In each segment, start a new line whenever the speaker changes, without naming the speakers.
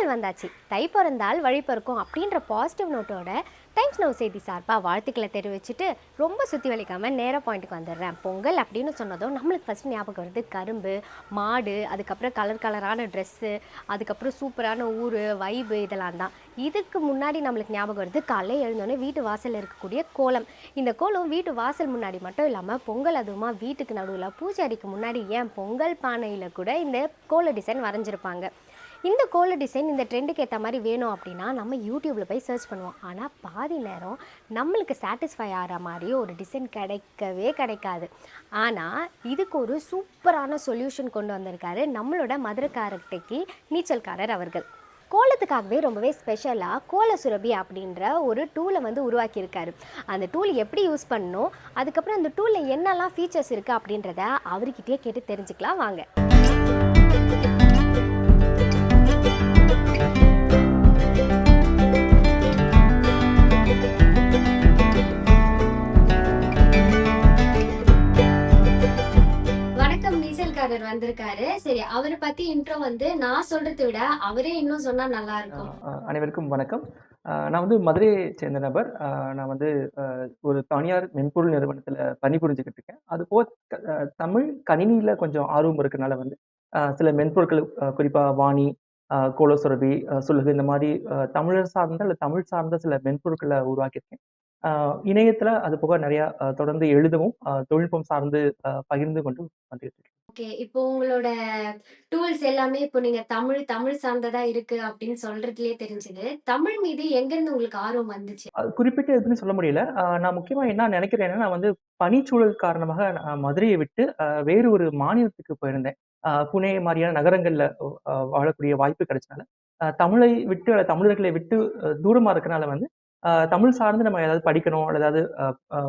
பொங்கல் வந்தாச்சு. தை பிறந்தால் வழி பிறக்கும் அப்படின்ற பாசிட்டிவ் நோட்டோட டைம்ஸ் நவ் செய்தி சார்பாக வாழ்த்துக்களை தெரிவிச்சுட்டு ரொம்ப சுற்றி வலிக்காமல் நேர பாயிண்ட்டுக்கு வந்துடுறேன். பொங்கல் அப்படின்னு சொன்னதும் நம்மளுக்கு ஃபஸ்ட் ஞாபகம் வருது. கரும்பு மாடு அதுக்கப்புறம் கலர் கலரான ட்ரெஸ்ஸு அதுக்கப்புறம் சூப்பரான ஊர் வைபு இதெல்லாம் தான். இதுக்கு முன்னாடி நம்மளுக்கு ஞாபகம் வருது காலையில் எழுந்தோடனே வீட்டு வாசலில் இருக்கக்கூடிய கோலம். இந்த கோலம் வீட்டு வாசல் முன்னாடி மட்டும் இல்லாமல் பொங்கல் அதுவுமா வீட்டுக்கு நடுவில் பூஜாரிக்கு முன்னாடி ஏன் பொங்கல் பானையில் கூட இந்த கோல டிசைன் வரைஞ்சிருப்பாங்க. இந்த கோல டிசைன் இந்த ட்ரெண்டுக்கு ஏற்ற மாதிரி வேணும் அப்படின்னா நம்ம யூடியூப்பில் போய் சர்ச் பண்ணுவோம். ஆனால் பாதி நேரம் நம்மளுக்கு சாட்டிஸ்ஃபை ஆகிற மாதிரி ஒரு டிசைன் கிடைக்கவே கிடைக்காது. ஆனால் இதுக்கு ஒரு சூப்பரான சொல்யூஷன் கொண்டு வந்திருக்காரு நம்மளோட மதுரக்காரட்டைக்கு நீச்சல்காரர் அவர்கள். கோலத்துக்காகவே ரொம்பவே ஸ்பெஷலாக கோல சுரபி அப்படின்ற ஒரு டூலை வந்து உருவாக்கியிருக்காரு. அந்த டூல் எப்படி யூஸ் பண்ணணும் அதுக்கப்புறம் அந்த டூலில் என்னெல்லாம் ஃபீச்சர்ஸ் இருக்குது அப்படின்றத அவர்கிட்டயே கேட்டு தெரிஞ்சுக்கலாம். வாங்க. வணக்கம் வந்திருக்காரு. சரி அவரை பத்தி இன்ட்ரோ வந்து நான் சொல்றதை விட அவரே இன்னும் சொன்னா நல்லா இருக்கும்.
அனைவருக்கும் வணக்கம். நான் வந்து மதுரையை சேர்ந்த நபர். நான் வந்து ஒரு தனியார் மென்பொருள் நிறுவனத்தில் பணிபுரிஞ்சுக்கிட்டு இருக்கேன். அது போக தமிழ் கணினியில் கொஞ்சம் ஆர்வம் இருக்கனால வந்து சில மென்பொருட்கள் குறிப்பா வாணி கோலசுரபி அஹ் இந்த மாதிரி தமிழர் சார்ந்த இல்லை தமிழ் சார்ந்த சில மென்பொருட்களை உருவாக்கியிருக்கேன். இணையத்துல அது போக நிறைய தொடர்ந்து எழுதவும் தொழில்நுட்பம் சார்ந்து பகிர்ந்து கொண்டு வந்துட்டு
ஓகே. இப்போ உங்களோட டூல்ஸ் எல்லாமே இப்போ நீங்க தமிழ் தமிழ் சார்ந்ததா இருக்கு அப்படின்னு சொல்றதுலயே தெரிஞ்சது. தமிழ் மீது எங்க இருந்து உங்களுக்கு ஆர்வம் வந்துச்சு?
குறிப்பிட்டு எதுன்னு சொல்ல முடியல. நான் முக்கியமா என்ன நினைக்கிறேன்னா நான் வந்து பனிச்சூழல் காரணமாக நான் மதுரையை விட்டு வேறு ஒரு மாநிலத்துக்கு போயிருந்தேன். புனே மாதிரியான நகரங்கள்ல வாழக்கூடிய வாய்ப்பு கிடைச்சனால. தமிழை விட்டு தமிழர்களை விட்டு தூரமா இருக்கனால வந்து தமிழ் சார்ந்து நம்ம ஏதாவது படிக்கணும் அல்லது ஏதாவது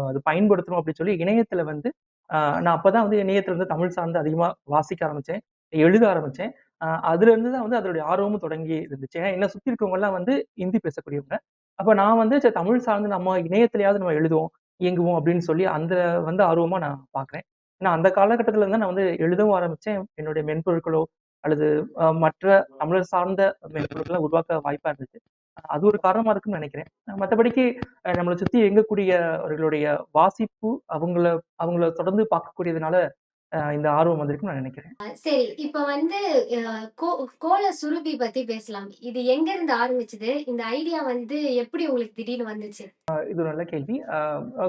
அது பயன்படுத்தணும் அப்படின்னு சொல்லி இணையத்துல வந்து ஆஹ் நான் அப்பதான் வந்து இணையத்துல வந்து தமிழ் சார்ந்து அதிகமா வாசிக்க ஆரம்பிச்சேன் எழுத ஆரம்பிச்சேன். ஆஹ் அதுல இருந்து தான் வந்து அதனுடைய ஆர்வமும் தொடங்கி இருந்துச்சு. ஏன்னா என்ன சுத்தி இருக்கவங்க எல்லாம் வந்து இந்தி பேசக்கூடியவங்க. அப்ப நான் வந்து சரி தமிழ் சார்ந்து நம்ம இணையத்திலேயாவது நம்ம எழுதுவோம் இயங்குவோம் அப்படின்னு சொல்லி அந்த வந்து ஆர்வமா நான் பாக்குறேன். ஏன்னா அந்த காலகட்டத்துல இருந்து நான் வந்து எழுதவும் ஆரம்பிச்சேன். என்னுடைய மென்பொருட்களோ அல்லது அஹ், மற்ற தமிழர் சார்ந்த மென்பொருட்களை உருவாக்க வாய்ப்பா இருந்துச்சு. அது ஒரு காரணமா இருக்குன்னு நினைக்கிறேன். அஹ், நம்மளை சுத்தி இயங்கக்கூடியவர்களுடைய வாசிப்பு அவங்கள அவங்கள தொடர்ந்து பார்க்கக்கூடியதுனால இந்த ஆர்வம் வந்திருக்குன்னு நான் நினைக்கிறேன்.
சரி இப்போ வந்து கோல சுருபி பத்தி பேசலாம். இது எங்க இருந்து ஆரம்பிச்சது? இந்த ஐடியா வந்து எப்படி உங்களுக்கு திடீர்னு வந்துச்சு?
இது நல்ல கேள்வி.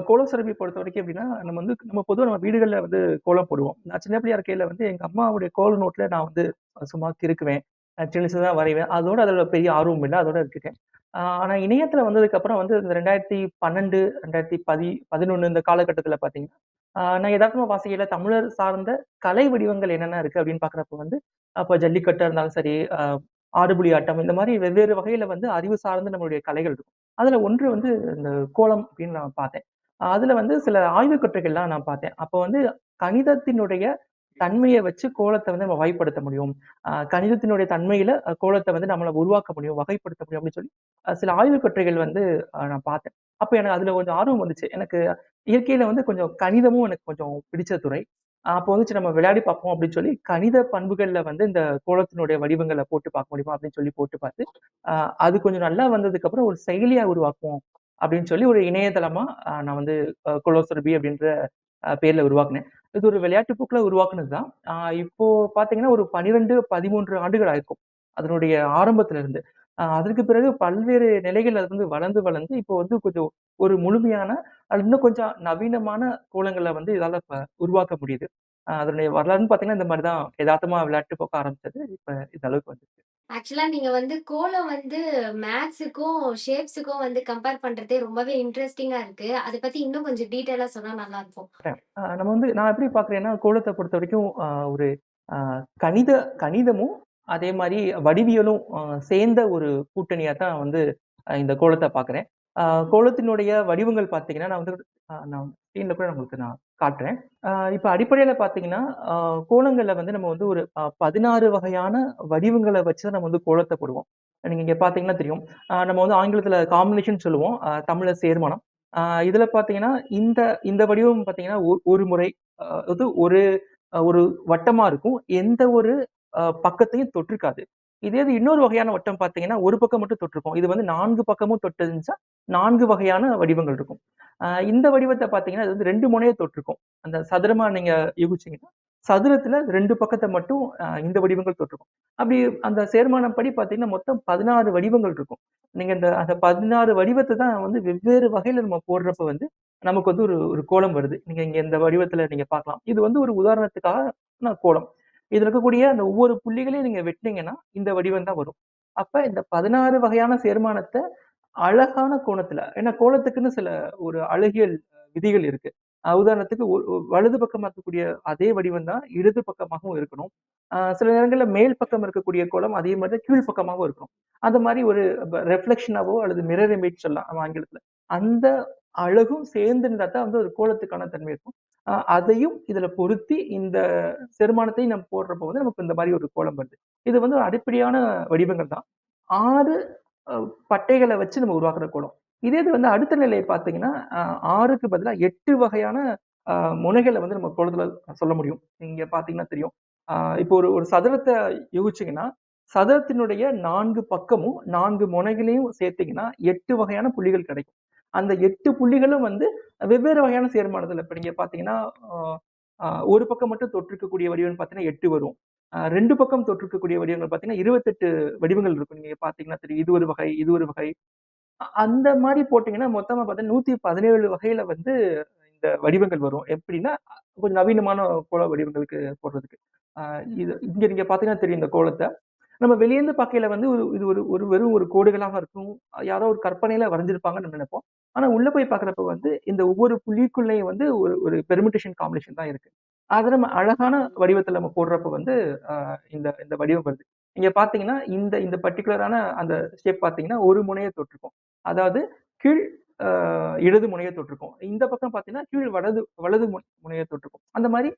கோலம் சிறப்பை பொறுத்த வரைக்கும் எப்படின்னா நம்ம வந்து நம்ம பொதுவாக நம்ம வீடுகளில் வந்து கோலம் போடுவோம். நான் சின்ன பிள்ளையா இருக்கையில வந்து எங்க அம்மாவுடைய கோல நோட்ல நான் வந்து சும்மா கிறுக்குவேன். சின்னதாக வரைவேன். அதோட அதோட பெரிய ஆர்வம் இல்லை அதோட இருக்கேன் ஆனால் இணையத்தில் வந்ததுக்கப்புறம் வந்து இந்த ரெண்டாயிரத்தி பன்னெண்டு ரெண்டாயிரத்தி பதி பதினொன்று இந்த காலகட்டத்தில் பார்த்தீங்கன்னா நான் யதார்த்தமா வாசிக்கையில் தமிழர் சார்ந்த கலை வடிவங்கள் என்னென்ன இருக்குது அப்படின்னு பார்க்குறப்ப வந்து அப்போ ஜல்லிக்கட்டாக இருந்தாலும் சரி ஆடுபுலி ஆட்டம் இந்த மாதிரி வெவ்வேறு வகையில் வந்து அறிவு சார்ந்த நம்மளுடைய கலைகள் இருக்கும். அதில் ஒன்று வந்து இந்த கோலம் அப்படின்னு நான் பார்த்தேன். அதில் வந்து சில ஆய்வு கட்டுரைகள்லாம் நான் பார்த்தேன். அப்போ வந்து கணிதத்தினுடைய தன்மையை வச்சு கோலத்தை வந்து நம்ம வகைப்படுத்த முடியும். கணிதத்தினுடைய தன்மையில கோலத்தை வந்து நம்மளை உருவாக்க முடியும் வகைப்படுத்த முடியும் அப்படின்னு சொல்லி சில ஆய்வு கட்டுரைகள் வந்து நான் பார்த்தேன். அப்போ எனக்கு அதுல கொஞ்சம் ஆர்வம் வந்துச்சு. எனக்கு இயற்கையில வந்து கொஞ்சம் கணிதமும் எனக்கு கொஞ்சம் பிடிச்ச துறை. அப்போ வந்துச்சு நம்ம விளையாடி பார்ப்போம் அப்படின்னு சொல்லி கணித பண்புகள்ல வந்து இந்த கோலத்தினுடைய வடிவங்களை போட்டு பார்க்க முடியுமா அப்படின்னு சொல்லி போட்டு பார்த்து ஆஹ் அது கொஞ்சம் நல்லா வந்ததுக்கு அப்புறம் ஒரு செயலியா உருவாக்குவோம் அப்படின்னு சொல்லி ஒரு இணையதளமா ஆஹ் நான் வந்து கொலோசர்பி அப்படின்ற பேர்ல உருவாக்குனேன். இது ஒரு விளையாட்டு போக்கில் உருவாக்குனது தான் இப்போ பாத்தீங்கன்னா ஒரு பனிரெண்டு பதிமூன்று ஆண்டுகள் ஆயிருக்கும் அதனுடைய ஆரம்பத்திலிருந்து. அதற்கு பிறகு பல்வேறு நிலைகள் அது வந்து வளர்ந்து வளர்ந்து இப்போ வந்து கொஞ்சம் ஒரு முழுமையான அது இன்னும் கொஞ்சம் நவீனமான கோலங்களை வந்து இதால இப்ப உருவாக்க முடியுது. அதனுடைய வரலாறுன்னு பாத்தீங்கன்னா இந்த மாதிரிதான் யதார்த்தமா விளையாட்டு போக்க ஆரம்பிச்சது. இப்ப இந்த அளவுக்கு வந்து
ஆக்சுவலா நீங்க வந்து கோலம் வந்து மேக்ஸுக்கும் ஷேப்ஸுக்கும் வந்து கம்பேர் பண்றதே ரொம்பவே இன்ட்ரெஸ்டிங்கா இருக்கு. அதை பத்தி இன்னும் கொஞ்சம் டீட்டெயிலா சொன்னா நல்லா இருக்கும்.
நம்ம வந்து நான் எப்படி பார்க்குறேன்னா கோலத்தை பொறுத்த வரைக்கும் ஆஹ் ஒரு ஆஹ் கணித கணிதமும் அதே மாதிரி வடிவியலும் சேர்ந்த ஒரு கூட்டணியா தான் வந்து இந்த கோலத்தை பார்க்குறேன் கோலத்தினுடைய வடிவங்கள் பார்த்தீங்கன்னா நான் வந்து நான் ஸ்க்ரீன்ல கூட உங்களுக்கு நான் காட்டுறேன். இப்போ அடிப்படையில பார்த்தீங்கன்னா ஆஹ் வந்து நம்ம வந்து ஒரு பதினாறு வகையான வடிவங்களை வச்சு நம்ம வந்து கோலத்தை போடுவோம். நீங்க இங்க பார்த்தீங்கன்னா தெரியும். ஆஹ் நம்ம வந்து ஆங்கிலத்துல காம்பினேஷன் சொல்லுவோம். தமிழில் சேர்மானம். சேர்மனம் ஆஹ் இதுல பாத்தீங்கன்னா இந்த இந்த வடிவம் பாத்தீங்கன்னா ஒரு முறை ஆஹ் அது ஒரு ஒரு வட்டமா இருக்கும். எந்த ஒரு பக்கத்தையும் தொற்றுக்காது இதே இது இன்னொரு வகையான வட்டம் பார்த்தீங்கன்னா ஒரு பக்கம் மட்டும் தொட்டிருக்கும். இது வந்து நான்கு பக்கமும் தொட்டிருந்துச்சா நான்கு வகையான வடிவங்கள் இருக்கும். இந்த வடிவத்தை பார்த்தீங்கன்னா அது வந்து ரெண்டு முனையை தொட்டிருக்கும் அந்த சதுரமா நீங்க யூகிச்சீங்கன்னா சதுரத்துல ரெண்டு பக்கத்தை மட்டும் இந்த வடிவங்கள் தொட்டிருக்கும் அப்படி அந்த சேர்மானம் படி பார்த்தீங்கன்னா மொத்தம் பதினாறு வடிவங்கள் இருக்கும். நீங்க இந்த அந்த பதினாறு வடிவத்தை தான் வந்து வெவ்வேறு வகையில நம்ம போடுறப்ப வந்து நமக்கு வந்து ஒரு ஒரு கோலம் வருது. நீங்க இங்க இந்த வடிவத்துல நீங்க பார்க்கலாம். இது வந்து ஒரு உதாரணத்துக்காக கோலம். இதுல இருக்கக்கூடிய அந்த ஒவ்வொரு புள்ளிகளையும் நீங்க வெட்டினீங்கன்னா இந்த வடிவம் தான் வரும். அப்ப இந்த பதினாறு வகையான சேர்மானத்தை அழகான கோணத்துல ஏன்னா கோலத்துக்குன்னு சில ஒரு அழகியல் விதிகள் இருக்கு. உதாரணத்துக்கு வலது பக்கமா இருக்கக்கூடிய அதே வடிவம் தான் இடது பக்கமாகவும் இருக்கணும். சில நேரங்களில் மேல் பக்கம் இருக்கக்கூடிய கோலம் அதே மாதிரி தான் கீழ் பக்கமாகவும் இருக்கும் அந்த மாதிரி ஒரு ரெஃப்ளெக்ஷனாவோ அல்லது மிரர் இமேஜ் சொல்லலாம் ஆங்கிலத்தில் ஆங்கிலத்துல. அந்த அழகும் சேர்ந்து இருந்தா தான் வந்து ஒரு கோலத்துக்கான தன்மை இருக்கும். அதையும் இதுல பொருத்தி இந்த செருமானத்தையும் நம்ம போடுறப்போ வந்து நமக்கு இந்த மாதிரி ஒரு கோலம் வருது. இது வந்து அடிப்படையான வடிவங்கள் தான். ஆறு பட்டைகளை வச்சு நம்ம உருவாக்குற கோலம். இதே இது வந்து அடுத்த நிலையை பார்த்தீங்கன்னா ஆறுக்கு பதிலாக எட்டு வகையான முனைகளை வந்து நம்ம கோலத்துல சொல்ல முடியும். நீங்க பாத்தீங்கன்னா தெரியும். இப்போ ஒரு ஒரு சதுரத்தை யோகிச்சிங்கன்னா சதுரத்தினுடைய நான்கு பக்கமும் நான்கு முனைகளையும் சேர்த்தீங்கன்னா எட்டு வகையான புள்ளிகள் கிடைக்கும். அந்த எட்டு புள்ளிகளும் வந்து வெவ்வேறு வகையான சேர்மானத்தில். இப்போ நீங்க பாத்தீங்கன்னா ஒரு பக்கம் மட்டும் தொற்றுக்கக்கூடிய வடிவம் பார்த்தீங்கன்னா எட்டு வரும். ரெண்டு பக்கம் தொற்றிருக்கக்கூடிய வடிவங்கள் பார்த்தீங்கன்னா இருபத்தெட்டு வடிவங்கள் இருக்கும். நீங்க பாத்தீங்கன்னா தெரியும். இது ஒரு வகை இது ஒரு வகை. அந்த மாதிரி போட்டீங்கன்னா மொத்தமா பார்த்தா நூத்தி பதினேழு வகையில வந்து இந்த வடிவங்கள் வரும். எப்படின்னா கொஞ்சம் நவீனமான கோல வடிவங்களுக்கு போடுறதுக்கு. ஆஹ் இது இங்க நீங்க பாத்தீங்கன்னா தெரியும் இந்த கோலத்தை நம்ம வெளியேந்து பார்க்கையில வந்து ஒரு இது ஒரு ஒரு வெறும் ஒரு கோடுகளாக இருக்கும். யாரோ ஒரு கற்பனையில வரைஞ்சிருப்பாங்கன்னு நம்ம நினைப்போம். ஆனா உள்ள போய் பார்க்கறப்ப வந்து இந்த ஒவ்வொரு புள்ளிக்குள்ளேயும் வந்து ஒரு ஒரு பெர்மிட்டேஷன் காம்பினேஷன் தான் இருக்கு. அதை நம்ம அழகான வடிவத்தில் நம்ம போடுறப்ப வந்து இந்த இந்த வடிவம் வருது. இங்கே பார்த்தீங்கன்னா இந்த இந்த பர்டிகுலரான அந்த ஸ்டெப் பார்த்தீங்கன்னா ஒரு முனையை தொட்டிருக்கும். அதாவது கீழ் இடது முனையை தொட்டிருக்கும். இந்த பக்கம் பார்த்தீங்கன்னா கீழ் வலது வலது முனையை தொட்டிருக்கும். அந்த மாதிரி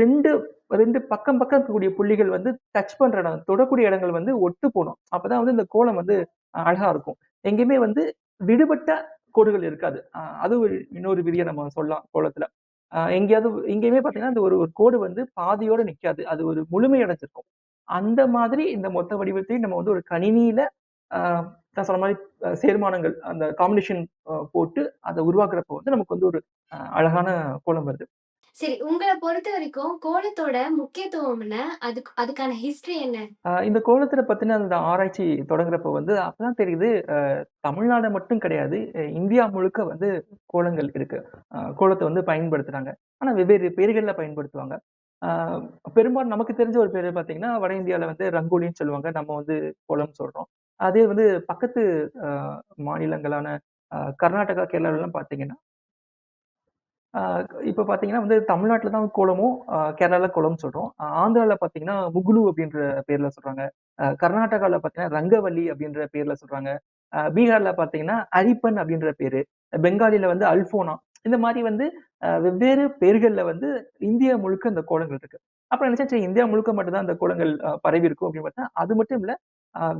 ரெண்டு ரெண்டு பக்கம் பக்கம் இருக்கக்கூடிய புள்ளிகள் வந்து டச் பண்ற இடம் தொடக்கூடிய இடங்கள் வந்து ஒட்டு போகணும். அப்பதான் வந்து இந்த கோலம் வந்து அழகா இருக்கும். எங்கேயுமே வந்து விடுபட்ட கோடுகள் இருக்காது. அது ஒரு இன்னொரு விதியை நம்ம சொல்லலாம் கோலத்துல. எங்கேயாவது எங்கேயுமே பாத்தீங்கன்னா அந்த ஒரு ஒரு கோடு வந்து பாதியோட நிக்காது. அது ஒரு முழுமை அடைஞ்சிருக்கும். அந்த மாதிரி இந்த மொத்த வடிவத்தையும் நம்ம வந்து ஒரு கணினியில ஆஹ் நான் சொன்ன மாதிரி சேர்மானங்கள் அந்த காம்பினேஷன் போட்டு அதை உருவாக்குறப்போ வந்து நமக்கு வந்து ஒரு அஹ் அழகான கோலம் வருது.
சரி உங்களை பொறுத்த வரைக்கும் கோலத்தோட முக்கியத்துவம் என்ன அதுக்கு அதுக்கான ஹிஸ்டரி என்ன?
இந்த கோலத்துல பத்தின அந்த ஆராய்ச்சி தொடங்குறப்ப வந்து அப்பதான் தெரியுது தமிழ்நாடு மட்டும் கிடையாது இந்தியா முழுக்க வந்து கோலங்கள் இருக்கு. ஆஹ் கோலத்தை வந்து பயன்படுத்துறாங்க. ஆனா வெவ்வேறு பேர்கள்ல பயன்படுத்துவாங்க. ஆஹ் பெரும்பாலும் நமக்கு தெரிஞ்ச ஒரு பேர் பாத்தீங்கன்னா வட இந்தியால வந்து ரங்கோலின்னு சொல்லுவாங்க. நம்ம வந்து கோலம் சொல்றோம். அதே வந்து பக்கத்து ஆஹ் மாநிலங்களான கர்நாடகா கேரளாவிலாம் பாத்தீங்கன்னா இப்போ பார்த்தீங்கன்னா வந்து தமிழ்நாட்டில் தான் கோலமும் கேரளாவில் கேரளால சொல்கிறோம் சொல்றோம். பார்த்தீங்கன்னா ஆந்திரால முகுலு அப்படின்ற பேர்ல சொல்றாங்க. கர்நாடகாவில் கர்நாடகால பாத்தீங்கன்னா ரங்கவல்லி அப்படின்ற பேர்ல சொல்றாங்க. பீகாரில் பீகார்ல பாத்தீங்கன்னா அரிப்பன் அப்படின்ற பேரு. பெங்காலில வந்து அல்போனா இந்த மாதிரி வந்து வெவ்வேறு பேர்களில் வந்து இந்தியா முழுக்க இந்த கோலங்கள் இருக்கு. அப்புறம் நினைச்சேன் சரி இந்தியா முழுக்க மட்டும்தான் அந்த கோலங்கள் பரவி இருக்கும் அப்படின்னு பார்த்தா அது மட்டும் இல்ல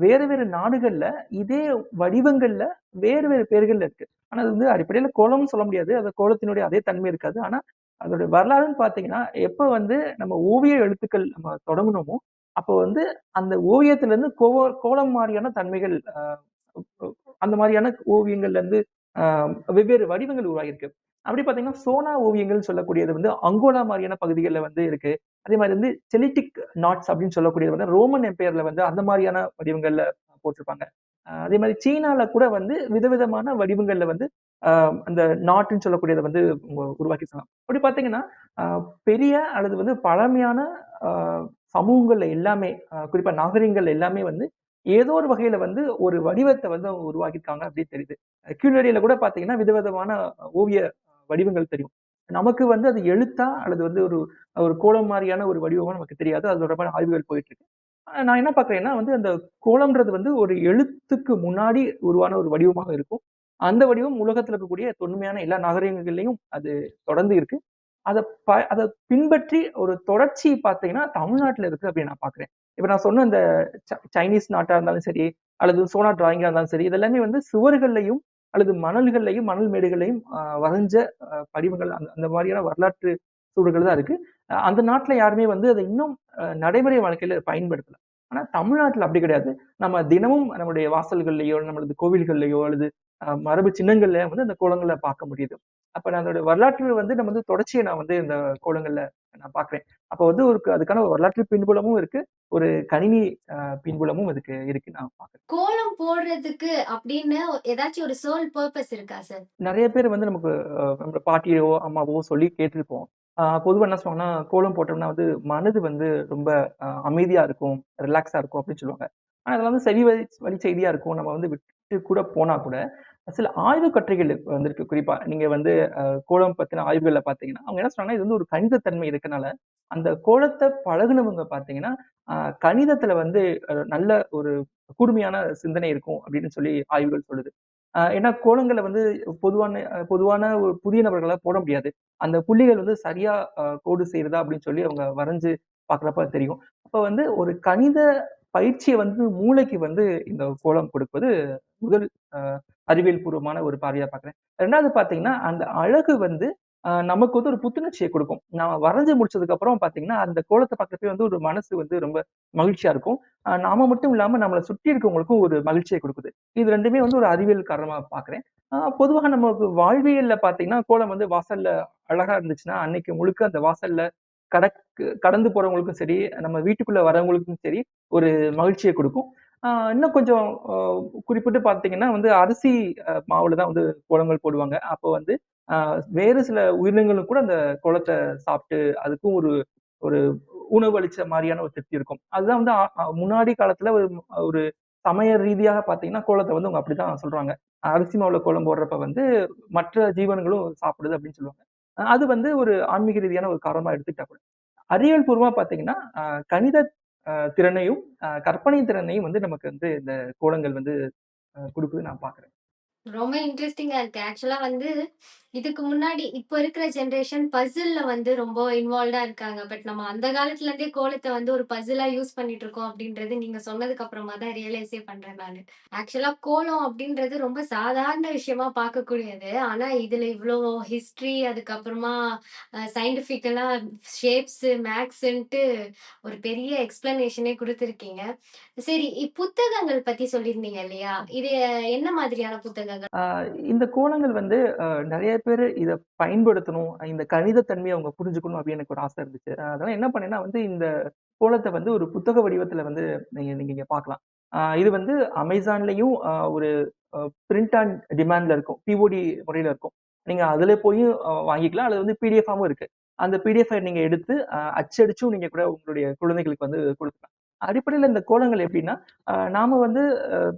வேறு வேறு நாடுகள்ல இதே வடிவங்கள்ல வேறு வேறு பேர்கள்ல இருக்கு. ஆனா அது வந்து அடிப்படையில கோலம்னு சொல்ல முடியாது. அந்த கோலத்தினுடைய அதே தன்மை இருக்காது. ஆனா அதோட வரலாறுன்னு பார்த்தீங்கன்னா எப்ப வந்து நம்ம ஓவிய எழுத்துக்கள் நம்ம தொடங்கணுமோ அப்போ வந்து அந்த ஓவியத்துல இருந்து கோவ கோலம் மாதிரியான தன்மைகள் ஆஹ் அந்த மாதிரியான ஓவியங்கள்ல இருந்து ஆஹ் வெவ்வேறு வடிவங்கள் உருவாகியிருக்கு. அப்படி பார்த்தீங்கன்னா சோனா ஓவியங்கள் சொல்லக்கூடியது வந்து அங்கோலா மாதிரியான பகுதிகளில் வந்து இருக்கு. அதே மாதிரி வந்து செலிட்டிக் நாட்ஸ் அப்படின்னு சொல்லக்கூடியது வந்து ரோமன் எம்பையர்ல வந்து அந்த மாதிரியான வடிவங்கள்ல போட்டிருப்பாங்க. அதே மாதிரி சீனால கூட வந்து விதவிதமான வடிவங்கள்ல வந்து அந்த நாட்டுன்னு சொல்லக்கூடியதை வந்து உருவாக்கி சொல்லலாம் அப்படி பார்த்தீங்கன்னா பெரிய அல்லது வந்து பழமையான சமூகங்கள்ல எல்லாமே குறிப்பா நாகரிகங்கள் எல்லாமே வந்து ஏதோ ஒரு வகையில வந்து ஒரு வடிவத்தை வந்து அவங்க உருவாக்கியிருக்காங்க அப்படின்னு தெரியுது. கீழடியில கூட பாத்தீங்கன்னா விதவிதமான ஓவிய வடிவங்கள் தெரியும். நமக்கு வந்து அது எழுத்தா அல்லது வந்து ஒரு ஒரு கோலம் மாதிரியான ஒரு வடிவமா நமக்கு தெரியாது. அதோட மாதிரி ஆய்வுகள் போயிட்டு இருக்கு நான் என்ன பாக்குறேன்னா வந்து அந்த கோலம்ன்றது வந்து ஒரு எழுத்துக்கு முன்னாடி உருவான ஒரு வடிவமாக இருக்கும். அந்த வடிவம் உலகத்துல இருக்கக்கூடிய தொன்மையான எல்லா நாகரிகங்கள்லயும் அது தொடர்ந்து இருக்கு. அதை ப அதை பின்பற்றி ஒரு தொடர்ச்சி பார்த்தீங்கன்னா தமிழ்நாட்டுல இருக்கு அப்படின்னு நான் பாக்குறேன் இப்போ நான் சொன்ன இந்த ச- சைனீஸ் நாட்டா இருந்தாலும் சரி அல்லது சோனா டிராயிங்கா இருந்தாலும் சரி இதெல்லாமே வந்து சுவர்கள்லையும் அல்லது மணல்கள்லையும் மணல் மேடுகளையும் வரைஞ்ச ஆஹ் படிவங்கள் அந்த அந்த மாதிரியான வரலாற்று சூடுகள் தான் இருக்கு அந்த நாட்டில் யாருமே வந்து அதை இன்னும் நடைமுறை வாழ்க்கையில பயன்படுத்தல. ஆனா தமிழ்நாட்டில் அப்படி கிடையாது. நம்ம தினமும் நம்மளுடைய வாசல்கள்லையோ நம்மளது கோவில்கள்லையோ அல்லது மரபு சின்னங்கள்ல வந்து அந்த கோலங்களை பார்க்க முடியுது. அப்ப நான் அதோட வரலாற்று வந்து நம்ம வந்து தொடர்ச்சியை நான் வந்து இந்த கோலங்கள்ல நான் பாக்குறேன் அப்ப வந்து ஒரு அதுக்கான ஒரு வரலாற்று பின்புலமும் இருக்கு. ஒரு கணினி பின்புலமும் இதுக்கு இருக்கு நான் பாக்குறேன்
கோலம் போடுறதுக்கு அப்படின்னு ஏதாச்சும் ஒரு சோல் பர்பஸ் இருக்கா சார்
நிறைய பேர் வந்து நமக்கு நம்ம பாட்டியோ அம்மாவோ சொல்லி கேட்டிருப்போம். ஆஹ் பொதுவா என்ன சொல்லுவாங்கன்னா கோலம் போட்டோம்னா வந்து மனது வந்து ரொம்ப அமைதியா இருக்கும் ரிலாக்ஸா இருக்கும் அப்படின்னு சொல்லுவாங்க. ஆனா அதெல்லாம் வந்து செவி வழி வழி செய்தியா இருக்கும். நம்ம வந்து விட்டு கூட போனா கூட சில ஆய்வு கட்டுரைகள் வந்திருக்கு. குறிப்பா நீங்க வந்து கோலம் பத்தின ஆய்வுகள்ல பாத்தீங்கன்னா அவங்க என்ன சொன்னாங்கன்னா இது வந்து ஒரு கணிதத்தன்மை இருக்கனால அந்த கோலத்தை பழகுனவங்க பாத்தீங்கன்னா கணிதத்துல வந்து நல்ல ஒரு கூர்மையான சிந்தனை இருக்கும் அப்படின்னு சொல்லி ஆய்வுகள் சொல்லுது. ஆஹ் ஏன்னா கோலங்களை வந்து பொதுவான பொதுவான ஒரு புதிய நபர்களால போட முடியாது. அந்த புள்ளிகள் வந்து சரியா கோடு செய்யறதா அப்படின்னு சொல்லி அவங்க வரைஞ்சு பாக்குறப்ப தெரியும். அப்ப வந்து ஒரு கணித பயிற்சியை வந்து மூளைக்கு வந்து இந்த கோலம் கொடுப்பது முதல் ஆஹ் அறிவியல் பூர்வமான ஒரு பார்வையா பாக்குறேன் ரெண்டாவது பாத்தீங்கன்னா அந்த அழகு வந்து ஆஹ் நமக்கு வந்து ஒரு புத்துணர்ச்சியை கொடுக்கும். நான் வரைஞ்சு முடிச்சதுக்கு அப்புறம் பாத்தீங்கன்னா அந்த கோலத்தை பார்க்கறப்ப வந்து ஒரு மனசு வந்து ரொம்ப மகிழ்ச்சியா இருக்கும். ஆஹ் நாம மட்டும் இல்லாம நம்மளை சுற்றி இருக்கவங்களுக்கும் ஒரு மகிழ்ச்சியை கொடுக்குது. இது ரெண்டுமே வந்து ஒரு அறிவியல் காரணமா பாக்குறேன் ஆஹ் பொதுவாக நமக்கு வாழ்வியல்ல பாத்தீங்கன்னா கோலம் வந்து வாசல்ல அழகா இருந்துச்சுன்னா அன்னைக்கு முழுக்க அந்த வாசல்ல கடக்கு கடந்து போறவங்களுக்கும் சரி நம்ம வீட்டுக்குள்ள வரவங்களுக்கும் சரி ஒரு மகிழ்ச்சியை கொடுக்கும். இன்னும் கொஞ்சம் குறிப்பிட்டு பார்த்தீங்கன்னா வந்து அரிசி மாவுல தான் வந்து கோலங்கள் போடுவாங்க. அப்போ வந்து வேறு சில உயிரினங்களும் கூட அந்த குளத்தை சாப்பிட்டு அதுக்கும் ஒரு ஒரு உணவு அளிச்ச மாதிரியான ஒரு திருப்தி இருக்கும். அதுதான் வந்து முன்னாடி காலத்துல ஒரு ஒரு சமய ரீதியாக பார்த்தீங்கன்னா கோலத்தை வந்து அவங்க அப்படிதான் சொல்றாங்க. அரிசி மாவுல கோலம் போடுறப்ப வந்து மற்ற ஜீவன்களும் சாப்பிடுது அப்படின்னு சொல்லுவாங்க. அது வந்து ஒரு ஆன்மீக ரீதியான ஒரு காரணமா எடுத்துக்கிட்டா கூட. அறிவியல் பூர்வமா பாத்தீங்கன்னா கணித திறனையும் ஆஹ் கற்பனை திறனையும் வந்து நமக்கு வந்து இந்த கோலங்கள் வந்து கொடுக்குது நான் பாக்குறேன்
ரொம்ப இன்ட்ரெஸ்டிங்கா இருக்கு. ஆக்சுவலா வந்து இதுக்கு முன்னாடி இப்போ இருக்கிற ஜென்ரேஷன் பசில்ல வந்து ரொம்ப இன்வால்வ்டா இருக்காங்க. பட் நம்ம அந்த காலத்துல இருந்தே கோலத்தை வந்து ஒரு பசிலா யூஸ் பண்ணிட்டு இருக்கோம் அப்படின்றது நீங்க சொன்னதுக்கு அப்புறமா தான் ரியலைஸே பண்றேன் நான். ஆக்சுவலா கோலம் அப்படின்றது ரொம்ப சாதாரண விஷயமா பார்க்கக்கூடியது. ஆனா இதுல இவ்வளோ ஹிஸ்டரி அதுக்கப்புறமா சயின்டிபிக்கலா ஷேப்ஸ் மேக்ஸ்ன்ட்டு ஒரு பெரிய எக்ஸ்பிளனேஷனே கொடுத்துருக்கீங்க. சரி இப்புத்தகங்கள் பத்தி சொல்லியிருந்தீங்க இல்லையா? இது என்ன மாதிரியான புத்தகங்கள்?
இந்த கோலங்கள் வந்து நிறைய பேர் இதை பயன்படுத்தணும் இந்த கணிதத்தன்மையை அவங்க புரிஞ்சுக்கணும் அப்படின்னு எனக்கு ஒரு ஆசை இருந்துச்சு. அதெல்லாம் அதனால என்ன பண்ணேன்னா வந்து இந்த கோலத்தை வந்து ஒரு புத்தக வடிவத்துல வந்து நீங்க நீங்க இங்க பார்க்கலாம் ஆஹ் இது வந்து அமேசான்லயும் ஆஹ் ஒரு பிரிண்ட் அண்ட் டிமாண்ட்ல இருக்கும். பிஓடி முறையில இருக்கும். நீங்க அதுல போய் வாங்கிக்கலாம். அல்லது வந்து பிடிஎஃபாகவும் இருக்கு. அந்த பிடிஎஃப் நீங்க எடுத்து அச்சடிச்சும் நீங்க கூட உங்களுடைய குழந்தைகளுக்கு வந்து கொடுக்கலாம். அடிப்படையில இந்த கோலங்கள் எப்படின்னா நாம வந்து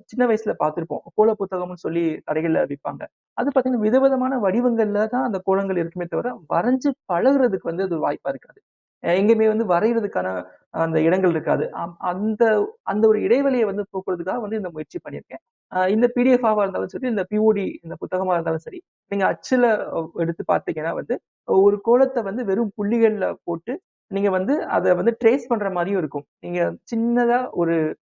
சின்ன வயசுல பார்த்திருப்போம். கோல புத்தகம்னு சொல்லி கடைகள்ல விற்பாங்க அது பார்த்தீங்கன்னா விதவிதமான வடிவங்கள்ல தான் அந்த கோலங்கள் இருக்குமே தவிர வரைஞ்சு பழகுறதுக்கு வந்து அது வாய்ப்பா இருக்காது. எங்கேயுமே வந்து வரைகிறதுக்கான அந்த இடங்கள் இருக்காது. அம்- அந்த அந்த ஒரு இடைவெளியை வந்து போக்குறதுக்காக வந்து இந்த முயற்சி பண்ணியிருக்கேன். இந்த பிடிஎஃபாவா இருந்தாலும் சரி இந்த பிஓடி இந்த புத்தகமா இருந்தாலும் சரி நீங்க அச்சுல எடுத்து பார்த்தீங்கன்னா வந்து ஒரு கோலத்தை வந்து வெறும் புள்ளிகள்ல போட்டு நீங்க வந்து அதை வந்து ட்ரேஸ் பண்ற மாதிரியும் இருக்கும். நீங்க சின்னதா ஒரு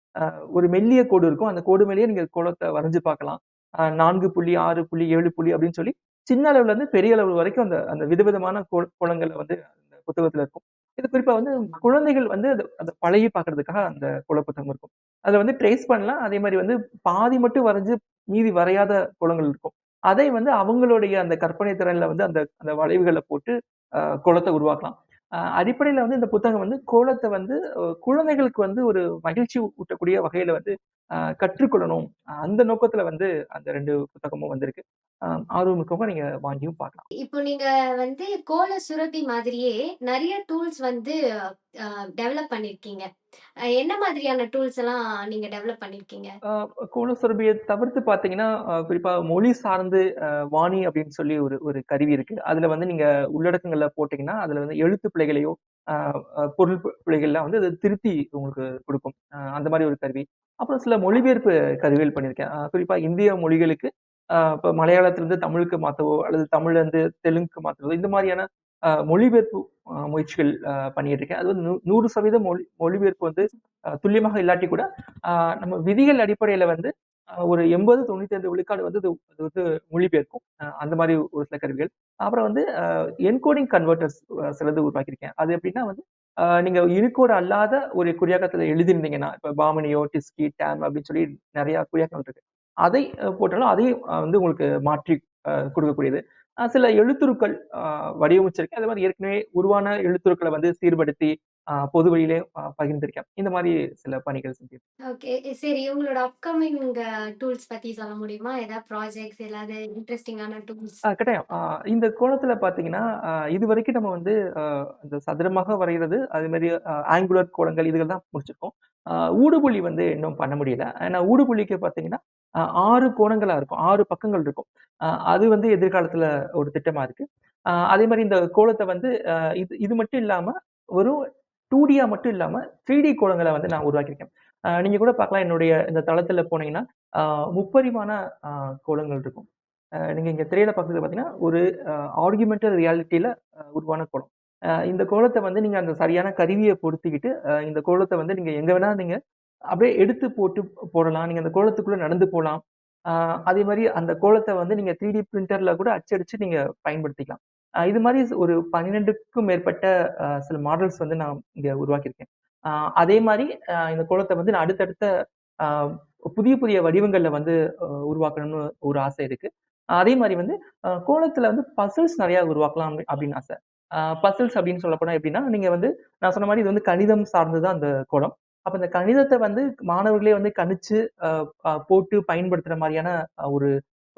ஒரு மெல்லிய கோடு இருக்கும். அந்த கோடு மேலேயே நீங்க கோலத்தை வரைஞ்சு பார்க்கலாம். ஆஹ், நான்கு புள்ளி ஆறு புள்ளி ஏழு புள்ளி அப்படின்னு சொல்லி சின்ன அளவுல இருந்து பெரிய அளவு வரைக்கும் அந்த அந்த விதவிதமான கோ- கோலங்கள் வந்து அந்த புத்தகத்துல இருக்கும். இது குறிப்பா வந்து குழந்தைகள் வந்து அதை அதை பழகி பாக்குறதுக்காக அந்த குள புத்தகம் இருக்கும். அதுல வந்து ட்ரேஸ் பண்ணலாம். அதே மாதிரி வந்து பாதி மட்டும் வரைஞ்சு மீதி வரையாத குளங்கள் இருக்கும். அதை வந்து அவங்களுடைய அந்த கற்பனை திறன்ல வந்து அந்த அந்த வளைவுகளை போட்டு குளத்தை உருவாக்கலாம். அடிப்படையில வந்து இந்த புத்தகம் வந்து கோலத்தை வந்து குழந்தைகளுக்கு வந்து ஒரு மகிழ்ச்சி ஊட்டக்கூடிய வகையில வந்து கற்றுக்கொள்ளணும். அந்த நோக்கத்துல வந்து அந்த ரெண்டு புத்தகமும் வந்திருக்கு. ஆர்வம் இருக்கவங்க நீங்க வாங்கியும் பார்க்கலாம்.
இப்போ நீங்க வந்து கோல சுரபி மாதிரியே நிறைய டூல்ஸ் வந்து டெவலப் பண்ணிருக்கீங்க. என்ன மாதிரியான டூல்ஸ் எல்லாம் நீங்க டெவலப் பண்ணிருக்கீங்க?
கோலசுரபியை தவிர்த்து பார்த்தீங்கன்னா ஆஹ், குறிப்பா மொழி சார்ந்து வாணி அப்படின்னு சொல்லி ஒரு ஒரு கருவி இருக்கு. அதுல வந்து நீங்க உள்ளடக்கங்கள்ல போட்டீங்கன்னா அதுல வந்து எழுத்து ஆஹ், பொருள் பி- பிழைகள்லாம் வந்து அது திருத்தி உங்களுக்கு கொடுக்கும். அந்த மாதிரி ஒரு கருவி. அப்புறம் சில மொழிபெயர்ப்பு கருவிகள் பண்ணியிருக்கேன். குறிப்பாக இந்திய மொழிகளுக்கு இப்போ மலையாளத்திலிருந்து தமிழுக்கு மாற்றவோ அல்லது தமிழ்ல இருந்து தெலுங்குக்கு மாத்துவதோ இந்த மாதிரியான மொழிபெயர்ப்பு முயற்சிகள் பண்ணிட்டு இருக்கேன் அது வந்து நூ- நூறு சதவீத மொழி மொழிபெயர்ப்பு வந்து துல்லியமாக இல்லாட்டி கூட நம்ம விதிகள் அடிப்படையில் வந்து ஒரு எண்பது தொண்ணூத்தி ஐந்து விழுக்காடு வந்து அது அது வந்து மொழிபெயர்க்கும். அந்த மாதிரி ஒரு சில கருவிகள். அப்புறம் வந்து என்கோடிங் கன்வெர்டர்ஸ் சிலது உருவாக்கியிருக்கேன். அது எப்படின்னா வந்து நீங்க யூனிகோட் அல்லாத ஒரு குறியாக்கத்துல எழுதியிருந்தீங்கன்னா, இப்ப பாமனியோ டிஸ்கி, டேம் அப்படின்னு சொல்லி நிறைய குறியாக்கங்கள் இருக்கு. அதை போட்டாலும் அதையும் வந்து உங்களுக்கு மாற்றி கொடுக்கக்கூடியது சில எழுத்துருக்கள் வடிவமைச்சிருக்கு அதே மாதிரி ஏற்கனவே உருவான எழுத்துருக்களை வந்து சீர்படுத்தி, பொது வழியிலே பகிர்ந்திருக்கேன். இந்த மாரி சில பணிகள் செஞ்சிருக்கேன்.
ஓகே. சரி உங்களோட அப்கமிங் டூல்ஸ் பத்தி சொல்ல முடியுமா? ஏதாவது ப்ராஜெக்ட்ஸ் ஏதாவது இன்ட்ரஸ்டிங்கான டூல்ஸ்?
கட்டாயம். இந்த கோணத்துல பார்த்தீங்கன்னா, அ இதுவரைக்கும் நம்ம வந்து அ அந்த சதுரமாக வரையிறது, அதே அ ஆங்குலர் கோலங்கள் இதுகள் தான் முடிச்சிருக்கோம். ஊடுபுள்ளி வந்து இன்னும் பண்ண முடியல. ஏன்னா ஊடுபுள்ளிக்கு பார்த்தீங்கன்னா, 6 கோணங்களா இருக்கும். 6 பக்கங்கள் இருக்கும். அது வந்து எதிர்காலத்துல ஒரு திட்டமா இருக்கு. அ அதே மாரி இந்த கோலத்த வந்து இது இது மட்டும் இல்லாம, வெறும் 2டியா மட்டும் இல்லாம 3டி கோலங்கள வந்து நான் உருவாக்கியிருக்கேன். அ நீங்க கூட பார்க்கலாம் என்னுடைய இந்த தளத்துல போனீங்கன்னா, முப்பரிமான முப்பரிமாண கோலங்கள் இருக்கும். அ நீங்க இங்க திரையில பார்க்குறது பார்த்தீங்கன்னா, ஒரு ஆர்குமெண்டல் ஆர்குமென்டல் ரியாலிட்டில உருவான கோலம். இந்த கோலத்தை வந்து நீங்க அந்த சரியான கருவிய பொருத்திக்கிட்டு, இந்த கோலத்தை வந்து நீங்க எங்க வேணா நீங்க அப்படியே எடுத்து போட்டு போடலாம். நீங்க அந்த கோலத்துக்குள்ள நடந்து போகலாம் அதே மாதிரி அந்த கோலத்தை வந்து நீங்க 3டி பிரிண்டர்ல கூட அச்சடிச்சு நீங்க பயன்படுத்திக்கலாம். இது மாதிரி ஒரு 12க்கும் மேற்பட்ட சில மாடல்ஸ் வந்து நான் இங்க உருவாக்கியிருக்கேன். அதே மாதிரி இந்த கோலத்தை வந்து நான் அடுத்தடுத்த புதிய புதிய வடிவங்கள்ல வந்து உருவாக்கணும்னு ஒரு ஆசை இருக்கு. அதே மாதிரி வந்து கோலத்துல வந்து பசில்ஸ் நிறைய உருவாக்கலாம் அப்படின்னு ஆசை. பசில்ஸ் அப்படின்னு சொல்லப்போனா எப்படின்னா, நீங்க வந்து நான் சொன்ன மாதிரி இது வந்து கணிதம் சார்ந்துதான் அந்த கோலம். அப்ப இந்த கணிதத்தை வந்து மாணவர்களே வந்து கணிச்சு போட்டு பயன்படுத்துற மாதிரியான ஒரு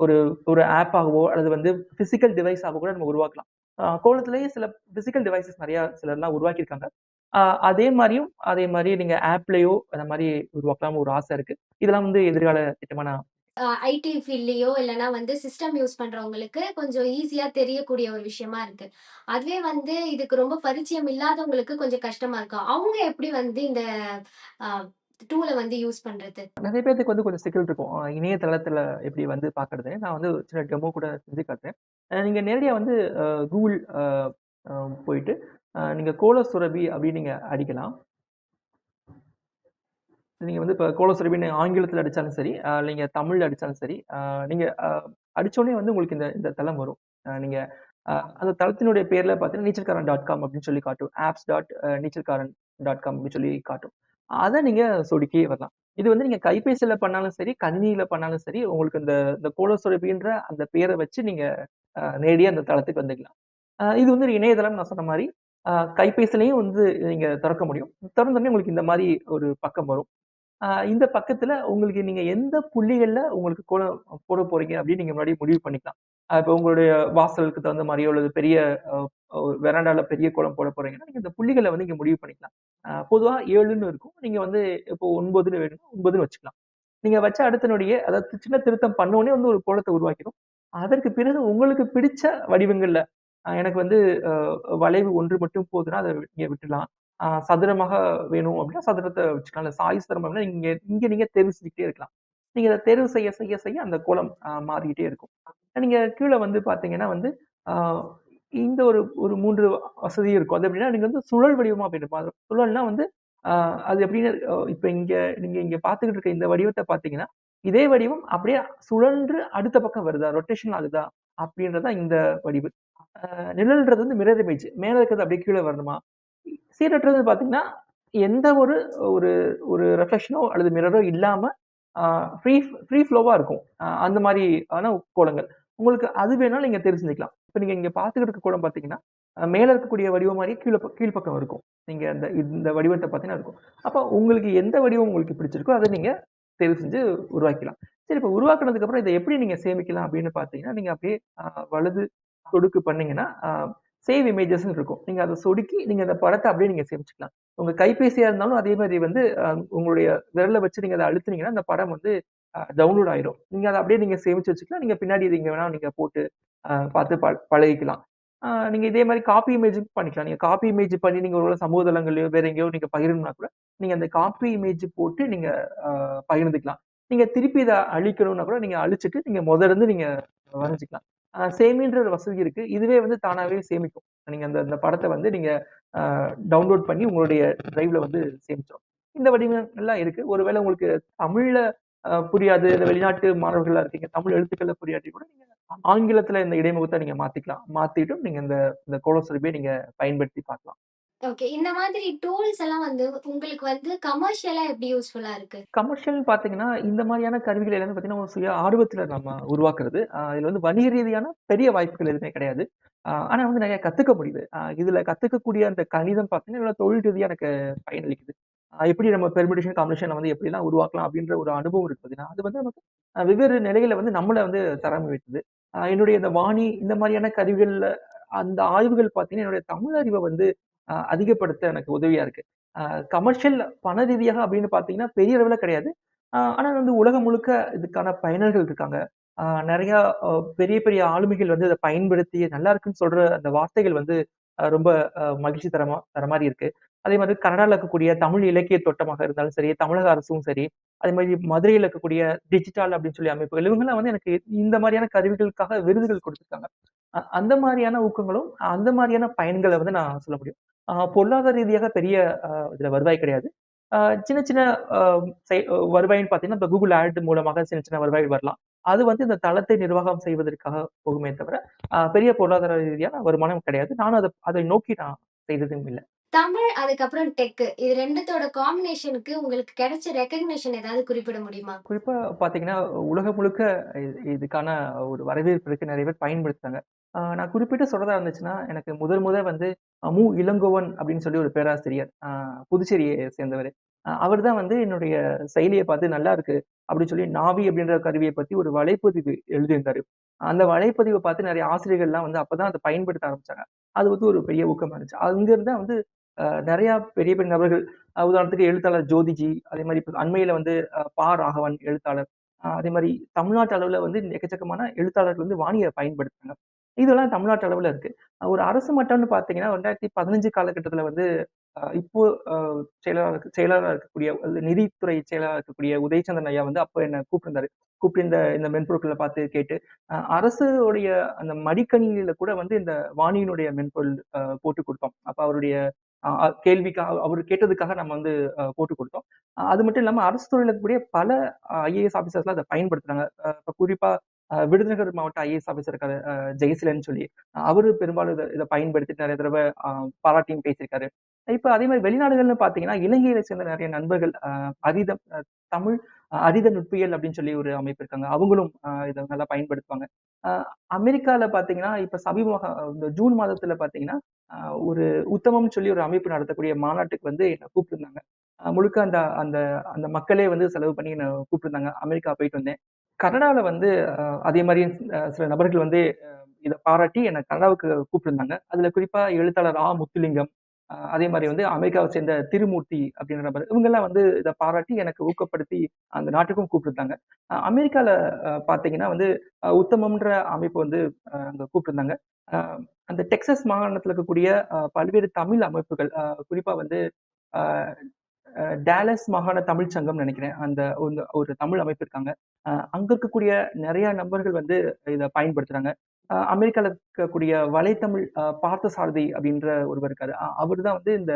ஒரு ஒரு ஆப் ஆகவோ, அல்லது வந்து பிசிக்கல் டிவைஸ் ஆக கூட நம்ம உருவாக்கலாம். கோலத்திலேயே சில பிசிக்கல் டிவைசஸ் நிறையா சிலர்லாம் உருவாக்கியிருக்காங்க. அதே மாதிரியும் அதே மாதிரி நீங்க ஆப்லயோ அந்த மாதிரி உருவாக்கலாம்னு ஒரு ஆசை இருக்கு. இதெல்லாம் வந்து எதிர்கால திட்டமா நான்
ஐடி ஃபீல்ட்லயோ இல்லைனா வந்து சிஸ்டம் யூஸ் பண்றவங்களுக்கு கொஞ்சம் ஈஸியா தெரியக்கூடிய ஒரு விஷயமா இருக்கு. அதுவே வந்து இதுக்கு ரொம்ப பரிச்சயம் இல்லாதவங்களுக்கு கொஞ்சம் கஷ்டமா இருக்கும். அவங்க எப்படி வந்து இந்த டூலை வந்து யூஸ் பண்றது?
நிறைய பேருக்கு வந்து கொஞ்சம் சிக்கல் இருக்கும். அ இணையதளத்துல எப்படி வந்து பார்க்கறது? நான் வந்து சின்ன டெமோ கூட செஞ்சு காட்டுறேன். நீங்க நேரடியா வந்து கூகுள் போயிட்டு, அ நீங்க கோலசுரபி அப்படின்னு நீங்க அடிக்கலாம். நீங்க வந்து இப்போ கோலசுரபின்னு ஆங்கிலத்துல அடிச்சாலும் சரி, அ நீங்க தமிழ்ல அடிச்சாலும் சரி, நீங்கள் அடித்தோடனே வந்து உங்களுக்கு இந்த இந்த தளம் வரும். நீங்கள் நீங்க அந்த தளத்தினுடைய பேர்ல பார்த்தீங்கன்னா, நீச்சல்காரன் டாட் காம் அப்படின்னு சொல்லி காட்டும். Apps dot Neechalkaran dot com அப்படின்னு சொல்லி காட்டும். அதை நீங்க சொடுக்கியே வரலாம். இது வந்து நீங்க கைபேசியில பண்ணாலும் சரி, கணினியில பண்ணாலும் சரி, உங்களுக்கு இந்த இந்த கோலசுரபின்ற அந்த பேர வச்சு நீங்க அ அந்த தளத்துக்கு வந்துக்கலாம். இது வந்து ஒரு இணையதளம் நான் சொன்ன மாதிரி கைபேசிலையும் வந்து நீங்க திறக்க முடியும். திறந்தோடனே உங்களுக்கு இந்த மாதிரி ஒரு பக்கம் வரும். இந்த பக்கத்துல உங்களுக்கு நீங்க எந்த புள்ளிகள்ல உங்களுக்கு கோலம் போட போறீங்க அப்படின்னு நீங்க முன்னாடி முடிவு பண்ணிக்கலாம். இப்போ உங்களுடைய வாசலுக்கு தகுந்த மாதிரியோ அல்லது பெரிய வெராண்டால பெரிய கோலம் போட போறீங்கன்னா, நீங்க இந்த புள்ளிகளை வந்து இங்க முடிவு பண்ணிக்கலாம். பொதுவா ஏழுன்னு இருக்கும். நீங்க வந்து இப்போ ஒன்பதுன்னு வேணும்னா ஒன்பதுன்னு வச்சுக்கலாம். நீங்க வச்ச அடுத்தனுடைய அதாவது சின்ன திருத்தம் பண்ணோடனே வந்து ஒரு கோலத்தை உருவாக்கிடும். அதற்கு பிறகு உங்களுக்கு பிடிச்ச வடிவங்கள்ல எனக்கு வந்து வளைவு ஒன்று மட்டும் போதுன்னா, அதை நீங்க விட்டுடலாம். சதுரமாக வேணும் அப்படின்னா சதுரத்தை வச்சுக்கலாம். இல்ல சாய் சதுரம் அப்படின்னா இங்க இங்க நீங்க தேர்வு செஞ்சுக்கிட்டே இருக்கலாம். நீங்க அதை தேர்வு செய்ய செய்ய செய்ய அந்த கோலம் மாறிக்கிட்டே இருக்கும். நீங்கள் கீழே வந்து பார்த்தீங்கன்னா வந்து, இந்த ஒரு ஒரு மூன்று வசதி இருக்கும். அது எப்படின்னா, நீங்கள் வந்து சுழல் வடிவமாக அப்படின்னு பார்த்து சுழல்னா வந்து அது எப்படின்னு இப்போ இங்கே நீங்கள் இங்கே பார்த்துக்கிட்டு இருக்க இந்த வடிவத்தை பார்த்தீங்கன்னா, இதே வடிவம் அப்படியே சுழன்று அடுத்த பக்கம் வருதா? ரொட்டேஷன் ஆகுதா? அப்படின்றது தான் இந்த வடிவு. நிழல்ன்றது வந்து மிரர் இமேஜ். மேலே இருக்கிறது அப்படியே கீழே வரணுமா? சீரற்றது பார்த்தீங்கன்னா, எந்த ஒரு ஒரு ஒரு ரெஃப்ளெக்ஷனோ அல்லது மிரரோ இல்லாமல் ஃப்ரீ ஃப்ரீ ஃப்ளோவாக இருக்கும். அந்த மாதிரியான ஆன கோலங்கள். உங்களுக்கு அது வேணாலும் நீங்க தேர்வு செஞ்சுக்கலாம். இப்ப நீங்க இங்க பார்த்துக்கிட்டு இருக்க கூட பார்த்தீங்கன்னா, மேலே மேல இருக்கக்கூடிய வடிவம் மாதிரி கீழே ப கீழ் பக்கம் இருக்கும். நீங்க இந்த இந்த வடிவத்தை பார்த்தீங்கன்னா இருக்கும். அப்போ உங்களுக்கு எந்த வடிவம் உங்களுக்கு பிடிச்சிருக்கோ, அதை நீங்க தேர்வு செஞ்சு உருவாக்கலாம் சரி இப்போ உருவாக்குனதுக்கு அப்புறம் எப்படி நீங்க சேமிக்கலாம் அப்படின்னு பார்த்தீங்கன்னா, நீங்க அப்படியே வலது சொடுக்கு பண்ணீங்கன்னா, சேவ் இமேஜஸ்ன்னு இருக்கும். நீங்க அதை சொடுக்கி நீங்க அந்த படத்தை அப்படியே நீங்க சேமிச்சுக்கலாம். உங்க கைபேசியா இருந்தாலும் அதே மாதிரி வந்து உங்களுடைய விரல வச்சு நீங்க அதை அழுத்துனீங்கன்னா, அந்த படம் வந்து டவுன்லோட் ஆயிரும். நீங்க அதை அப்படியே நீங்க சேமிச்சு வச்சுக்கலாம். நீங்க பின்னாடி நீங்க வேணா நீங்க போட்டு பார்த்து ப பழகிக்கலாம். நீங்க இதே மாதிரி காப்பி இமேஜ் பண்ணிக்கலாம். நீங்க காப்பி இமேஜ் பண்ணி நீங்க ஒரு சமூக தளங்களையோ வேற எங்கேயோ நீங்க பகிரணும்னா கூட, நீங்க அந்த காப்பி இமேஜ் போட்டு நீங்க பகிர்ந்துக்கலாம். நீங்க திருப்பி இதை அழிக்கணும்னா கூட நீங்க அழிச்சிட்டு நீங்க முதல்ல இருந்து நீங்க வரைஞ்சிக்கலாம் சேமின்ற ஒரு வசதி இருக்கு. இதுவே வந்து தானாவே சேமிக்கும். நீங்க அந்த அந்த படத்தை வந்து நீங்க டவுன்லோட் பண்ணி உங்களுடைய டிரைவ்ல வந்து சேமிச்சிடும் இந்த வடிவங்கள்லாம் இருக்கு. ஒருவேளை உங்களுக்கு தமிழ்ல புரியாது. இல்ல வெளிநாட்டு மாணவர்களா இருக்கீங்க. தமிழ் எழுத்துக்கள்ல புரியாட்டி கூட நீங்க ஆங்கிலத்துல இந்த இடைமுகத்த நீங்க மாத்திக்கலாம். மாத்திட்டும் நீங்க இந்த இந்த கோலசுரபிய நீங்க பயன்படுத்தி பார்க்கலாம்.
ஓகே. இந்த மாதிரி டூல்ஸ் எல்லாம் வந்து உங்களுக்கு வந்து கமர்ஷியலா எப்படி யூஸ்ஃபுல்லா இருக்கு?
கமர்ஷியல் பார்த்தீங்கன்னா, இந்த மாரியான கருவிகள் எல்லாமே பார்த்தீங்கன்னா, ஒரு சுய ஆர்வத்துல நம்ம உருவாக்குறது. இதுல வந்து வணிக ரீதியான பெரிய வாய்ப்புகள் எதுவுமே கிடையாது. ஆனா வந்து நெறைய கத்துக்க முடியுது. இதுல கத்துக்கக்கூடிய அந்த கணிதம் பார்த்தீங்கன்னா, என்னோட தொழில் ரீதியா எனக்கு பயனளிக்குது. எப்படி நம்ம பெர்மிடேஷன் காம்பினேஷன் வந்து எப்படிலாம் உருவாக்கலாம் அப்படின்ற ஒரு அனுபவம் இருக்கு பார்த்தீங்கன்னா, அது வந்து நமக்கு வெவ்வேறு நிலையில வந்து நம்மளை வந்து தரம் வைத்தது என்னுடைய இந்த வாணி இந்த மாதிரியான கருவிகள்ல அந்த ஆய்வுகள் பார்த்தீங்கன்னா, என்னுடைய தமிழ் அறிவை வந்து அதிகப்படுத்த எனக்கு உதவியா இருக்கு. கமர்ஷியல் பண ரீதியாக அப்படின்னு பார்த்தீங்கன்னா, பெரிய அளவில் கிடையாது. ஆனால் ஆனா வந்து உலகம் முழுக்க இதுக்கான பயனர்கள் இருக்காங்க. நிறைய பெரிய பெரிய ஆளுமைகள் வந்து அதை பயன்படுத்தி நல்லா இருக்குன்னு சொல்ற அந்த வார்த்தைகள் வந்து ரொம்ப மகிழ்ச்சி தரமா தர மாதிரி இருக்கு. அதே மாதிரி கனடாவில் இருக்கக்கூடிய தமிழ் இலக்கிய தோட்டமாக இருந்தாலும் சரி, தமிழக அரசும் சரி, அதே மாதிரி மதுரையில இருக்கக்கூடிய டிஜிட்டல் அப்படின்னு சொல்லி அமைப்புகள், இவங்கெல்லாம் வந்து எனக்கு இந்த மாதிரியான கருவிகளுக்காக விருதுகள் கொடுத்துருக்காங்க அந்த மாதிரியான ஊக்கங்களும், அந்த மாதிரியான பயன்களை வந்து நான் சொல்ல முடியும். பொருளாதார ரீதியாக பெரிய இதில் இதுல வருவாய் கிடையாது. சின்ன சின்ன அ செய் வருவாய்ன்னு பார்த்தீங்கன்னா, இப்போ கூகுள் ஆட் மூலமாக சின்ன சின்ன வருவாய் வரலாம். அது வந்து இந்த தளத்தை நிர்வாகம் செய்வதற்காக போகுமே தவிர, பெரிய பொருளாதார ரீதியான வருமானம் கிடையாது. நானும் அதை அதை நோக்கி நான் செய்ததும் இல்ல.
தமிழ், அதுக்கப்புறம் டெக் இது ரெண்டுத்தோட காம்பினேஷனுக்கு உங்களுக்கு கிடைச்ச ரெகக்னிஷன் ஏதாவது குறிப்பிட முடியுமா?
குறிப்பா பாத்தீங்கன்னா உலகம் முழுக்க இதுக்கான ஒரு வரவேற்பு இருக்கு. நிறைய பேர் பயன்படுத்துறாங்க. நான் குறிப்பிட்டு சொல்றதா இருந்துச்சுன்னா, எனக்கு முதல் முதல் வந்து மு. இளங்கோவன் அப்படின்னு சொல்லி ஒரு பேராசிரியர், புதுச்சேரியை சேர்ந்தவர் அவர் தான் வந்து என்னுடைய செயலியை பார்த்து நல்லா இருக்கு அப்படின்னு சொல்லி நாவி அப்படின்ற கருவியை பத்தி ஒரு வலைப்பதிவு எழுதியிருந்தாரு. அந்த வலைப்பதிவை பார்த்து நிறைய ஆசிரியர்கள்லாம் வந்து அப்பதான் அதை பயன்படுத்த ஆரம்பிச்சாங்க. அது வந்து ஒரு பெரிய ஊக்கமா இருந்துச்சு. அங்கிருந்தா வந்து நிறைய பெரிய பெரிய நபர்கள் உதாரணத்துக்கு எழுத்தாளர் ஜோதிஜி, அதே மாதிரி இப்போ அண்மையில வந்து பா. ராகவன் எழுத்தாளர். அதே மாதிரி தமிழ்நாட்டு அளவில் வந்து எக்கச்சக்கமான எழுத்தாளர்கள் வந்து வாணிய பயன்படுத்துறாங்க. இதெல்லாம் தமிழ்நாட்டு அளவுல இருக்கு. ஒரு அரசு மட்டம்னு பார்த்தீங்கன்னா, 2015 காலகட்டத்தில வந்து இப்போ அ செயலாளரா செயலாளரா இருக்கக்கூடிய நிதித்துறை செயலாளரா இருக்கக்கூடிய உதயச்சந்திரன் ஐயா வந்து அப்போ என்ன கூப்பிட்டிருந்தாரு. கூப்பிட்டு இந்த இந்த பார்த்து கேட்டு, அரசுடைய அந்த மடிக்கணினியில கூட வந்து இந்த வாணியினுடைய மென்பொருள் போட்டு கொடுத்தோம் அப்ப அவருடைய கேள்விக்காக அவர் கேட்டதுக்காக நம்ம வந்து போட்டு கொடுத்தோம் அது மட்டும் இல்லாம அரசு துறையில் இருக்கக்கூடிய பல ஐஏஎஸ் ஆஃபீஸர்ஸ்லாம் அதை பயன்படுத்துறாங்க. இப்போ குறிப்பாக குறிப்பா விருதுநகர் மாவட்ட ஐஏஎஸ் ஆஃபீஸர் இருக்காரு. அ சொல்லி. அவரு பெரும்பாலும் இதை இதை பயன்படுத்தி நிறைய தடவை பாராட்டியும் பேசியிருக்காரு. இப்ப அதே மாதிரி வெளிநாடுகள்னு பார்த்தீங்கன்னா, இலங்கையில சேர்ந்த நிறைய நண்பர்கள் அ அரிதம் தமிழ் அ அரித நுட்பியல் அப்படின்னு சொல்லி ஒரு அமைப்பு இருக்காங்க. அவங்களும் இதை நல்லா பயன்படுத்துவாங்க. அமெரிக்காவில் பார்த்தீங்கன்னா, இப்போ சமீபமாக இந்த ஜூன் மாதத்துல பார்த்தீங்கன்னா, ஒரு உத்தமம்னு சொல்லி ஒரு அமைப்பு நடத்தக்கூடிய மாநாட்டுக்கு வந்து என்னை கூப்பிட்டுருந்தாங்க. முழுக்க அந்த அந்த அந்த மக்களே வந்து செலவு பண்ணி என்னை கூப்பிட்டுருந்தாங்க. அமெரிக்கா போயிட்டு வந்தேன். கனடாவில் வந்து அதே மாதிரி சில நபர்கள் வந்து இதை பாராட்டி என்னை கனடாவுக்கு கூப்பிட்டுருந்தாங்க. அதில் குறிப்பாக எழுத்தாளர் ஆ. முத்துலிங்கம், அதே மாதிரி வந்து அமெரிக்காவை சேர்ந்த திருமூர்த்தி அப்படின்ற நபர். இவங்கெல்லாம் வந்து இதை பாராட்டி எனக்கு ஊக்கப்படுத்தி அந்த நாட்டுக்கும் கூப்பிட்டுருந்தாங்க. அ அமெரிக்கால பாத்தீங்கன்னா பார்த்தீங்கன்னா வந்து உத்தமம்ன்ற அமைப்பு வந்து அ அங்க கூப்பிட்டுருந்தாங்க. அந்த டெக்சஸ் மாகாணத்துல இருக்கக்கூடிய பல்வேறு தமிழ் அமைப்புகள், அ குறிப்பா வந்து டேலஸ் மாகாண தமிழ்ச் சங்கம்னு நினைக்கிறேன் அந்த ஒரு தமிழ் அமைப்பு இருக்காங்க. அங்க இருக்கக்கூடிய நிறைய நபர்கள் வந்து இத பயன்படுத்துறாங்க. அமெரிக்காவில் அமெரிக்கால இருக்கக்கூடிய வலைத்தமிழ் பார்த்தசாரதி அப்படின்ற ஒருவர் இருக்காரு. அவர் தான் வந்து இந்த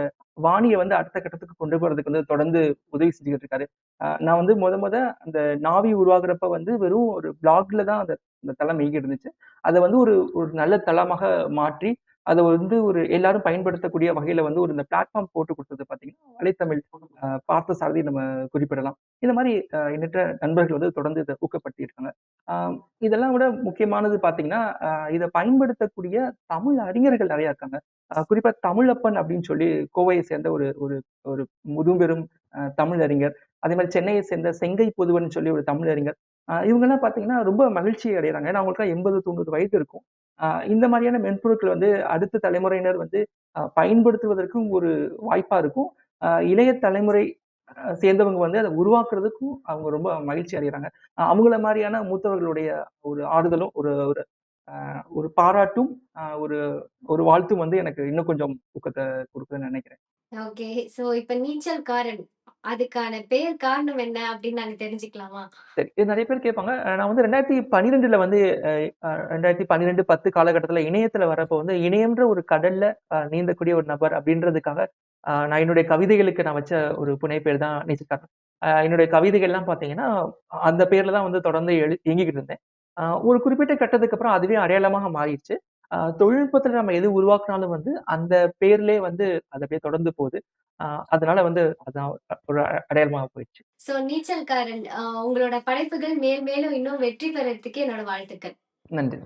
வாணியை வந்து அடுத்த கட்டத்துக்கு கொண்டு போறதுக்கு வந்து தொடர்ந்து உதவி செஞ்சுக்கிட்டு இருக்காரு. நான் வந்து முத முத அந்த நாவி உருவாகுறப்ப வந்து வெறும் ஒரு ப்ளாக்ல தான் அந்த அந்த தளம் இயங்கிட்டு இருந்துச்சு. அதை வந்து ஒரு ஒரு நல்ல தளமாக மாற்றி, அதை வந்து ஒரு எல்லாரும் பயன்படுத்தக்கூடிய வகையில வந்து ஒரு இந்த பிளாட்ஃபார்ம் போட்டு கொடுத்தது பார்த்தீங்கன்னா, வலைத்தமிழ் பார்த்த சாரதி நம்ம குறிப்பிடலாம். இந்த மாதிரி எண்ணற்ற நண்பர்கள் வந்து தொடர்ந்து இதை ஊக்கப்படுத்தியிருக்காங்க இதெல்லாம் விட முக்கியமானது பார்த்தீங்கன்னா, இதை பயன்படுத்தக்கூடிய தமிழ் அறிஞர்கள் நிறைய இருக்காங்க. குறிப்பா தமிழப்பன் அப்படின்னு சொல்லி கோவையை சேர்ந்த ஒரு ஒரு ஒரு முதுபெரும் தமிழ் அறிஞர். அதே மாதிரி சென்னையை சேர்ந்த செங்கை புதுவன் சொல்லி ஒரு தமிழ் அறிஞர். இவங்கெல்லாம் பார்த்தீங்கன்னா, ரொம்ப மகிழ்ச்சி அடைகிறாங்க ஏன்னா அவங்களுக்கு எண்பது தொண்ணூறு வயது இருக்கும். இந்த மாதிரியான மென்பொருட்கள் வந்து அடுத்த தலைமுறையினர் வந்து பயன்படுத்துவதற்கும் ஒரு வாய்ப்பா இருக்கும். இளைய தலைமுறை சேர்ந்தவங்க வந்து அதை உருவாக்குறதுக்கும் அவங்க ரொம்ப மகிழ்ச்சி அடைகிறாங்க அவங்கள மாதிரியான மூத்தவர்களுடைய ஒரு ஆறுதலும், ஒரு ஒரு ஒரு பாராட்டும், ஒரு ஒரு வாழ்த்தும் வந்து எனக்கு இன்னும் கொஞ்சம் ஊக்கத்தை கொடுக்குதுன்னு நினைக்கிறேன்
ஓகே. சோ இப்ப நீச்சல்காரன். அதுக்கான பேர் காரணம் என்ன அப்படின்னு நாங்க தெரிஞ்சுக்கலாமா?
சரி. இது நிறைய பேர் கேட்பாங்க. நான் வந்து 2012ல வந்து அ அ 2012, 10 காலகட்டத்தில இணையத்தில வரப்போ வந்து இணையம்ன்ற ஒரு கடல்ல நீந்தக்கூடிய ஒரு நபர் அப்படின்றதுக்காக, நான் என்னுடைய கவிதைகளுக்கு நான் வச்ச ஒரு புனைப்பெயர் தான் நீச்சல்காரன். என்னுடைய கவிதைகள்லாம் பார்த்தீங்கன்னா, அந்த பேர்ல தான் வந்து தொடர்ந்து எழு இயங்கிக்கிட்டு இருந்தேன். ஒரு குறிப்பிட்ட கட்டத்துக்கு அப்புறம் அதுவே அடையாளமாக மாறிடுச்சு ஆ தொழில்நுட்பத்துல நம்ம எது உருவாக்குனாலும் வந்து அந்த பேர்லயே வந்து அது அப்படியே தொடர்ந்து போகுது. ஆ அதனால வந்து அதான் ஒரு அடையாளமா போயிடுச்சு.
ஸோ நீச்சல்காரன் அ உங்களோட படைப்புகள் மேல் மேலும் இன்னும் வெற்றி பெறதுக்கு என்னோட வாழ்த்துக்கள்.
நன்றி.